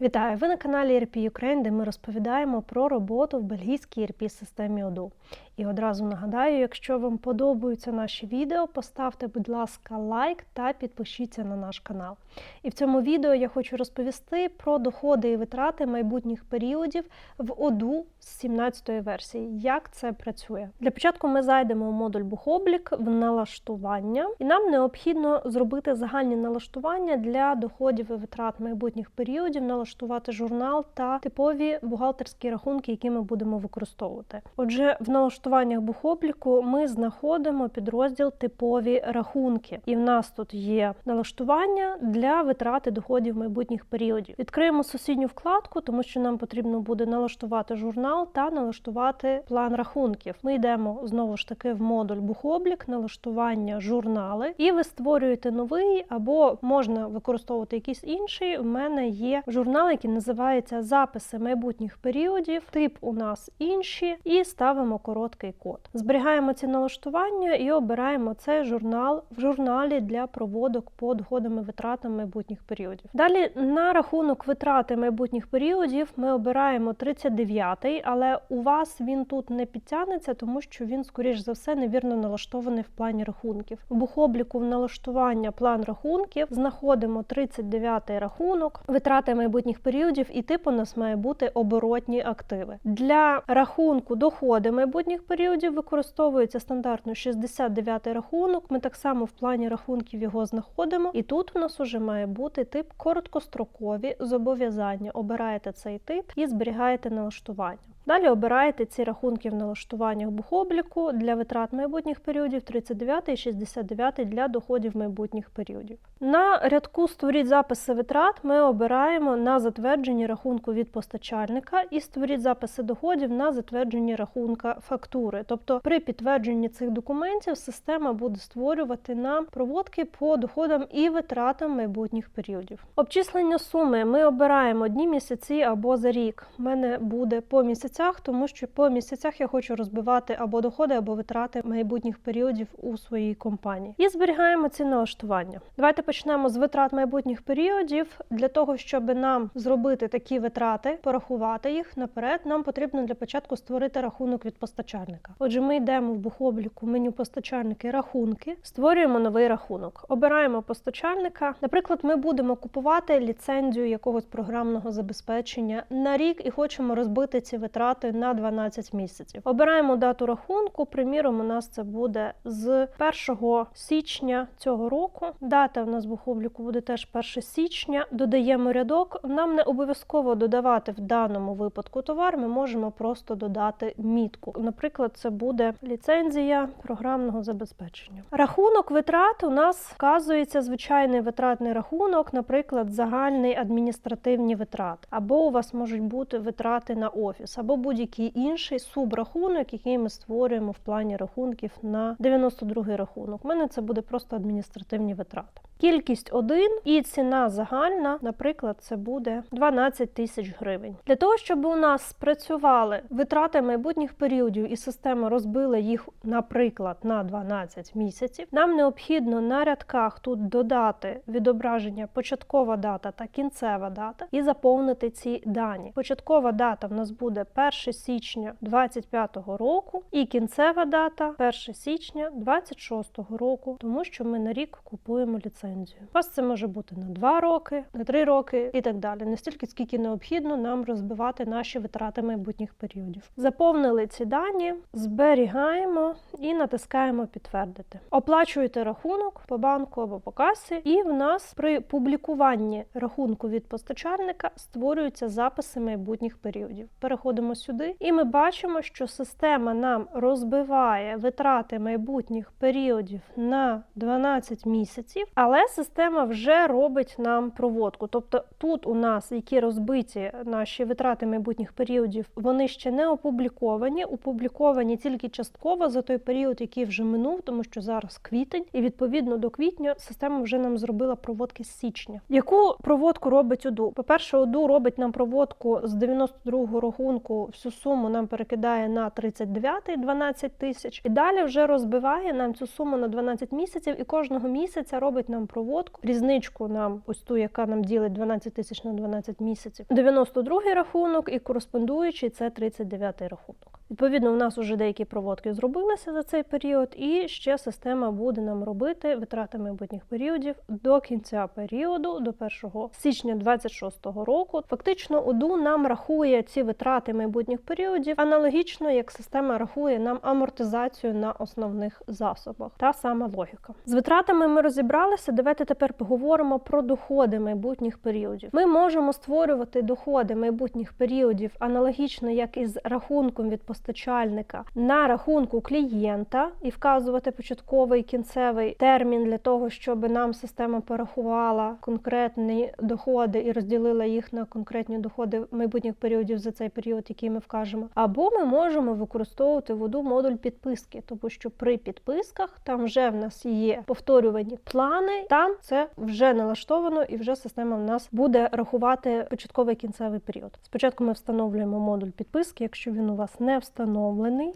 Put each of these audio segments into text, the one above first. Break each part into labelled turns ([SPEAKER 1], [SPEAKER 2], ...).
[SPEAKER 1] Вітаю! Ви на каналі ERP Ukraine, де ми розповідаємо про роботу в бельгійській ERP системі Odoo. І одразу нагадаю, якщо вам подобаються наші відео, поставте, будь ласка, лайк та підпишіться на наш канал. І в цьому відео я хочу розповісти про доходи і витрати майбутніх періодів в Odoo з 17-ї версії. Як це працює? Для початку ми зайдемо в модуль Бухоблік в налаштування, і нам необхідно зробити загальні налаштування для доходів і витрат майбутніх періодів, налаштувати журнал та типові бухгалтерські рахунки, які ми будемо використовувати. Отже, в налаштуваннях бухобліку ми знаходимо підрозділ типові рахунки, і в нас тут є налаштування для витрати доходів майбутніх періодів. Відкриємо сусідню вкладку, тому що нам потрібно буде налаштувати журнал та налаштувати план рахунків. Ми йдемо знову ж таки в модуль бухоблік, налаштування журнали, і ви створюєте новий або можна використовувати якийсь інший. У мене є журнал, який називається Записи майбутніх періодів. Тип у нас інші, і ставимо короткий код. Зберігаємо ці налаштування і обираємо цей журнал в журналі для проводок по доходам і витратам майбутніх періодів. Далі на рахунок витрати майбутніх періодів ми обираємо 39-й, але у вас він тут не підтягнеться, тому що він, скоріш за все, невірно налаштований в плані рахунків. В бухобліку в налаштування план рахунків знаходимо 39-й рахунок, витрати майбутніх періодів, і тип у нас має бути оборотні активи. Для рахунку доходи майбутніх періодів використовується стандартно 69-й рахунок. Ми так само в плані рахунків його знаходимо, і тут у нас уже має бути тип короткострокові зобов'язання. Обираєте цей тип і зберігаєте налаштування. Далі обираєте ці рахунки в налаштуваннях бухобліку для витрат майбутніх періодів 39 і 69 для доходів майбутніх періодів. На рядку Створіть записи витрат ми обираємо на затвердженні рахунку від постачальника і створіть записи доходів на затвердженні рахунка фактури. Тобто при підтвердженні цих документів система буде створювати нам проводки по доходам і витратам майбутніх періодів. Обчислення суми ми обираємо дні місяці або за рік. У мене буде по місяцях місяцях, тому що по місяцях я хочу розбивати або доходи, або витрати майбутніх періодів у своїй компанії. І зберігаємо ці налаштування. Давайте почнемо з витрат майбутніх періодів. Для того, щоб нам зробити такі витрати, порахувати їх наперед, нам потрібно для початку створити рахунок від постачальника. Отже, ми йдемо в бухобліку меню постачальники рахунки, створюємо новий рахунок. Обираємо постачальника. Наприклад, ми будемо купувати ліцензію якогось програмного забезпечення на рік і хочемо розбити ці витрати на 12 місяців. Обираємо дату рахунку. Приміром, у нас це буде з 1 січня цього року. Дата в нас бухобліку буде теж 1 січня. Додаємо рядок. Нам не обов'язково додавати в даному випадку товар. Ми можемо просто додати мітку. Наприклад, це буде ліцензія програмного забезпечення. Рахунок витрат у нас вказується звичайний витратний рахунок, наприклад, загальний адміністративні витрати, або у вас можуть бути витрати на офіс, або будь-який інший субрахунок, який ми створюємо в плані рахунків на 92 рахунок. У мене це буде просто адміністративні витрати. Кількість 1 і ціна загальна, наприклад, це буде 12 тисяч гривень. Для того, щоб у нас спрацювали витрати майбутніх періодів і система розбила їх, наприклад, на 12 місяців, нам необхідно на рядках тут додати відображення початкова дата та кінцева дата і заповнити ці дані. Початкова дата в нас буде 1 січня 2025 року, і кінцева дата 1 січня 2026 року, тому що ми на рік купуємо ліцензію. У вас це може бути на 2 роки, на 3 роки і так далі. Настільки скільки необхідно нам розбивати наші витрати майбутніх періодів. Заповнили ці дані, зберігаємо і натискаємо підтвердити. Оплачуєте рахунок по банку або по касі, і в нас при публікуванні рахунку від постачальника створюються записи майбутніх періодів. Переходимо сюди, і ми бачимо, що система нам розбиває витрати майбутніх періодів на 12 місяців, але система вже робить нам проводку. Тобто тут у нас які розбиті наші витрати майбутніх періодів, вони ще не опубліковані, опубліковані тільки частково за той період, який вже минув, тому що зараз квітень, і відповідно до квітня система вже нам зробила проводки з січня. Яку проводку робить ОДУ? По-перше, ОДУ робить нам проводку з 92-го рахунку, всю суму нам перекидає на 39-й 12 тисяч, і далі вже розбиває нам цю суму на 12 місяців, і кожного місяця робить нам проводку. Різничку нам, ось ту, яка нам ділить 12 тисяч на 12 місяців. 92-й рахунок і кореспондуючий це 39-й рахунок. Відповідно, у нас вже деякі проводки зробилися за цей період, і ще система буде нам робити витрати майбутніх періодів до кінця періоду, до 1 січня 26-го року. Фактично, ОДУ нам рахує ці витрати майбутніх періодів аналогічно, як система рахує нам амортизацію на основних засобах. Та сама логіка. З витратами ми розібралися. Давайте тепер поговоримо про доходи майбутніх періодів. Ми можемо створювати доходи майбутніх періодів аналогічно, як і з рахунком від постачальника на рахунку клієнта і вказувати початковий кінцевий термін для того, щоб нам система порахувала конкретні доходи і розділила їх на конкретні доходи майбутніх періодів за цей період, який ми вкажемо. Або ми можемо використовувати воду модуль підписки, тому що при підписках там вже в нас є повторювані плани. Там це вже налаштовано, і вже система в нас буде рахувати початковий кінцевий період. Спочатку ми встановлюємо модуль підписки, якщо він у вас не встановлений.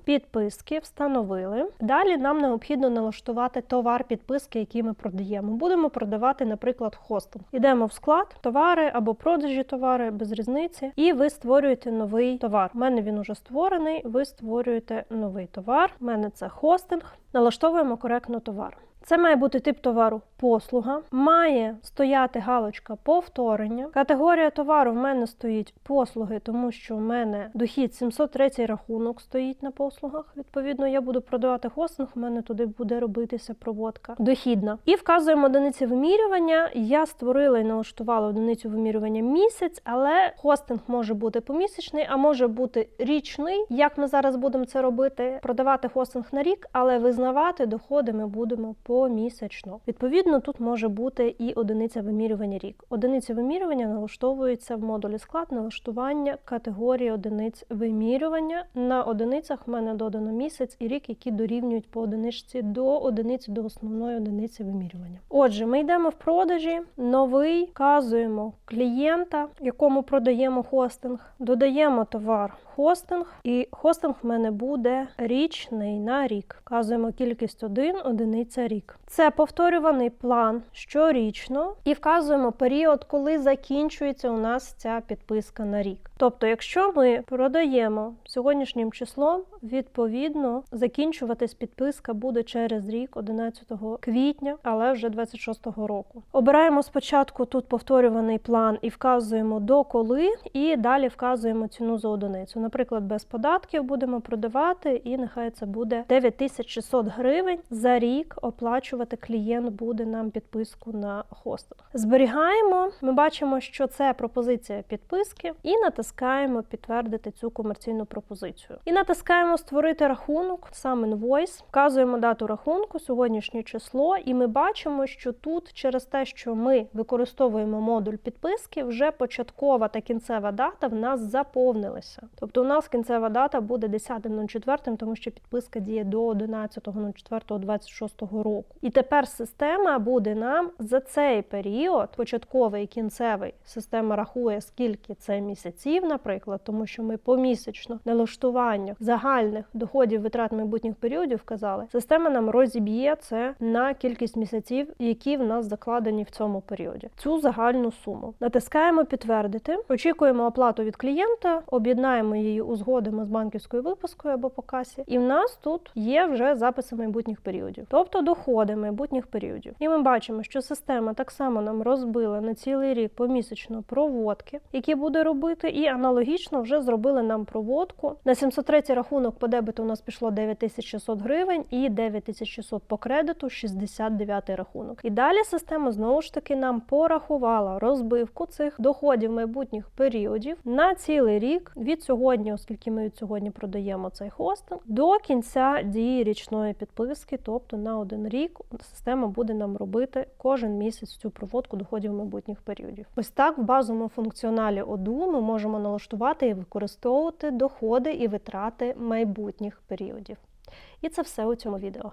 [SPEAKER 1] Підписки встановили. Далі нам необхідно налаштувати товар підписки, який ми продаємо. Будемо продавати, наприклад, хостинг. Йдемо в склад, товари або продажі товари без різниці, і ви створюєте новий товар. У мене він уже створений. Ви створюєте новий товар. У мене це хостинг. Налаштовуємо коректно товар. Це має бути тип товару послуга, має стояти галочка повторення. Категорія товару в мене стоїть послуги, тому що в мене дохід 703 рахунок стоїть на послугах. Відповідно, я буду продавати хостинг, у мене туди буде робитися проводка дохідна. І вказуємо одиниці вимірювання. Я створила і налаштувала одиницю вимірювання місяць, але хостинг може бути помісячний, а може бути річний. Як ми зараз будемо це робити? Продавати хостинг на рік, але визнавати доходи ми будемо помісячно. Відповідно, тут може бути і одиниця вимірювання рік. Одиниця вимірювання налаштовується в модулі склад налаштування категорії одиниць вимірювання. На одиницях в мене додано місяць і рік, які дорівнюють по одиничці до одиниці до основної одиниці вимірювання. Отже, ми йдемо в продажі, новий, вказуємо клієнта, якому продаємо хостинг, додаємо товар хостинг, і хостинг в мене буде річний на рік. Вказуємо кількість 1, одиниця рік. Це повторюваний план щорічно і вказуємо період, коли закінчується у нас ця підписка на рік. Тобто, якщо ми продаємо сьогоднішнім числом, відповідно закінчуватись підписка буде через рік, 11 квітня, але вже 26-го року. Обираємо спочатку тут повторюваний план і вказуємо до коли, і далі вказуємо ціну за одиницю. Наприклад, без податків будемо продавати, і нехай це буде 9600 гривень за рік. Оплачувати клієнт буде нам підписку на хостинг. Зберігаємо. Ми бачимо, що це пропозиція підписки, і натискаємо підтвердити цю комерційну пропозицію. І натискаємо створити рахунок, сам інвойс, вказуємо дату рахунку, сьогоднішнє число, і ми бачимо, що тут через те, що ми використовуємо модуль підписки, вже початкова та кінцева дата в нас заповнилися. Тобто у нас кінцева дата буде 10.04, тому що підписка діє до 11.04.26 року. І тепер система буде нам за цей період, початковий і кінцевий, система рахує, скільки це місяців, наприклад, тому що ми помісячно налаштування загальних доходів витрат майбутніх періодів вказали. Система нам розіб'є це на кількість місяців, які в нас закладені в цьому періоді. Цю загальну суму натискаємо підтвердити, очікуємо оплату від клієнта, об'єднаємо її, узгодимо з банківською випискою або по касі, і в нас тут є вже записи майбутніх періодів, тобто доходи майбутніх періодів. І ми бачимо, що система так само нам розбила на цілий рік помісячно проводки, які буде робити, і аналогічно вже зробили нам проводку. На 703 рахунок по дебету у нас пішло 9600 гривень і 9600 по кредиту 69 рахунок. І далі система знову ж таки нам порахувала розбивку цих доходів майбутніх періодів на цілий рік від сьогодні, оскільки ми від сьогодні продаємо цей хостинг, до кінця дії річної підписки, тобто на один рік система буде нам робити кожен місяць цю проводку доходів майбутніх періодів. Ось так в базовому функціоналі ОДУ ми можемо налаштувати і використовувати доходи і витрати майбутніх періодів. І це все у цьому відео.